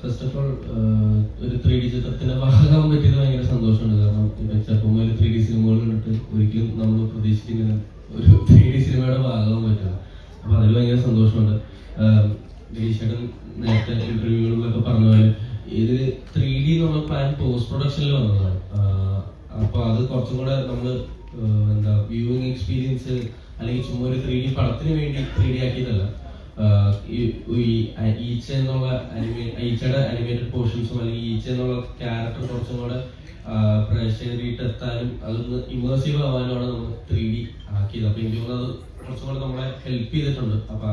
First of all ഒരു three D ചിത്രത്തിന്റെ ഭാഗമാകാൻ പറ്റിയത് ഭയങ്കര സന്തോഷമുണ്ട് കാരണം ഇപ്പൊ ചെറുപ്പം മുതൽ ത്രീ ഡി സിനിമകൾ കണ്ടിട്ട് ഒരിക്കലും നമ്മൾ പ്രതീക്ഷിക്കുന്ന ഒരു ത്രീ ഡി സിനിമയുടെ ഭാഗമാകാൻ പറ്റുക അപ്പൊ അതിൽ ഭയങ്കര സന്തോഷമുണ്ട്. ഗിരീഷേട്ടൻ നേരത്തെ ഇന്റർവ്യൂകളിലൊക്കെ പറഞ്ഞ പോലെ ഇത് ത്രീ ഡി എന്നുള്ള പ്ലാൻ പോസ്റ്റ് പ്രൊഡക്ഷനിൽ വന്നതാണ്. അപ്പൊ അത് കുറച്ചും കൂടെ നമ്മൾ എന്താ വ്യൂവിങ് എക്സ്പീരിയൻസ് അല്ലെങ്കിൽ ചുമ്മാ ഒരു ത്രീ ഡി പടത്തിന് വേണ്ടി ത്രീ ഡി ആക്കിയതല്ല. ഈ- ഈച്ച എന്നുള്ള അനിമേ ഈച്ചയുടെ അനിമേറ്റഡ് പോർഷൻസും അല്ലെങ്കിൽ ഈച്ച എന്നുള്ള ക്യാരക്ടർ കുറച്ചും കൂടെ പ്രേക്ഷകരിട്ട് എത്താനും അതൊന്ന് ഇമേഴ്സീവ് ആവാനുമാണ് നമ്മൾ ത്രീ ഡി ആക്കിയത്. അപ്പൊ എനിക്ക് തോന്നുന്നത് കുറച്ചും കൂടെ നമ്മളെ ഹെൽപ്പ് ചെയ്തിട്ടുണ്ട്. അപ്പൊ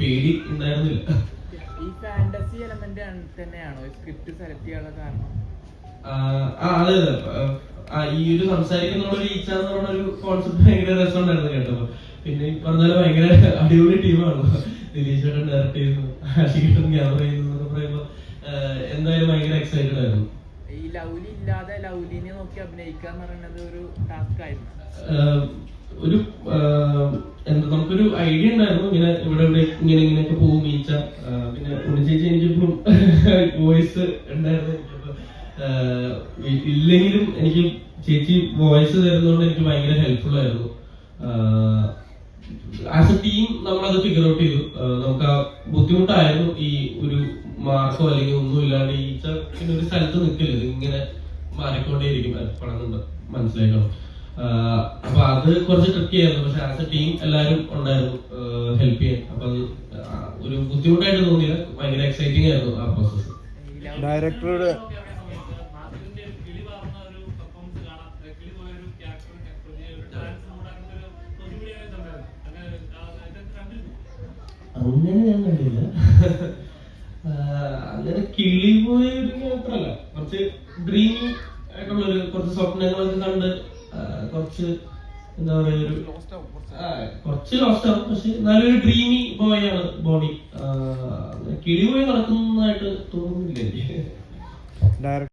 പേടി ഉണ്ടായിരുന്നില്ല. ഈ ഫാന്റസി എലമെന്റ് തന്നെയാണോ? സ്ക്രിപ്റ്റ് സെലക്ട് ചെയ്യാനുള്ള കാരണം? ആ അതെ അതെ. ഈ ഒരു സംസാരിക്കുന്നുള്ള ഒരു ഈച്ച എന്ന് പറഞ്ഞ ഒരു കോൺസെപ്റ്റ് ഭയങ്കര രസമുണ്ടായിരുന്നു കേട്ടോ പിന്നെ ഈ പറഞ്ഞാൽ ഭയങ്കര അടിപൊളി ടീമാണ് ദിലീഷ് ചേട്ടൻ ഡയറക്ട് ചെയ്യുന്നു. ആഷികേട്ടൻ ക്യാമറ ചെയ്യുന്നു എന്നൊക്കെ പറയുമ്പോ എന്തായാലും ഭയങ്കര എക്സൈറ്റഡ് ആയിരുന്നു. ഈ ലൗലി ഇല്ലാതെ ലൗലിനെ നോക്കി അഭിനയിക്കുക എന്ന് പറയുന്നത് ഒരു ടാസ്ക് ആയിരുന്നു. ഒരു എന്താ നമുക്കൊരു ഐഡിയ ഉണ്ടായിരുന്നു. ഇങ്ങനെ ഇവിടെ ഇവിടെ ഇങ്ങനെ ഇങ്ങനെയൊക്കെ പോകും ഈച്ച. പിന്നെ ഉണ്ണി ചേച്ചി എനിക്കിപ്പോഴും വോയിസ് ഉണ്ടായിരുന്നു. ഇല്ലെങ്കിലും എനിക്ക് ചേച്ചി വോയിസ് തരുന്നതുകൊണ്ട് എനിക്ക് ഭയങ്കര ഹെൽപ്ഫുൾ ആയിരുന്നു ആസ് എ ടീം നമ്മളത് ഫിഗർ ഔട്ട് ചെയ്തു. നമുക്ക് ആ ബുദ്ധിമുട്ടായിരുന്നു ഈ ഒരു മാർക്കോ അല്ലെങ്കിൽ ഒന്നും ഇല്ലാണ്ട് ഈ ഒരു സ്ഥലത്ത് നിൽക്കില്ല ഇങ്ങനെ മാറിക്കൊണ്ടേയിരിക്കും പടം മനസ്സിലാക്കണം അപ്പൊ അത് കുറച്ച് ട്രിക്കി ആയിരുന്നു പക്ഷെ ആസ് എ ടീം എല്ലാവരും ഉണ്ടായിരുന്നു ഹെൽപ്പ് ചെയ്യാൻ. അപ്പൊ അത് ഒരു ബുദ്ധിമുട്ടായിട്ട് തോന്നിയില്ല. ഭയങ്കര എക്സൈറ്റിംഗ് ആയിരുന്നു ആ പ്രോസസ് ഡയറക്ടറുടെ അങ്ങനെ ഞാൻ കണ്ടില്ല. അങ്ങനെ കിളി പോയ ഒരു യാത്രല്ല കുറച്ച് ഡ്രീം ആയിട്ടുള്ള ഒരു കുറച്ച് സ്വപ്നങ്ങളൊക്കെ കണ്ട് കുറച്ച് എന്താ പറയാ ഒരു കുറച്ച് ലോസ്റ്റ് ആവും പക്ഷെ നല്ലൊരു ഡ്രീമി ബോയാണ് ബോണി. കിളി പോയി നടക്കുന്നതായിട്ട് തോന്നുന്നില്ല എനിക്ക്.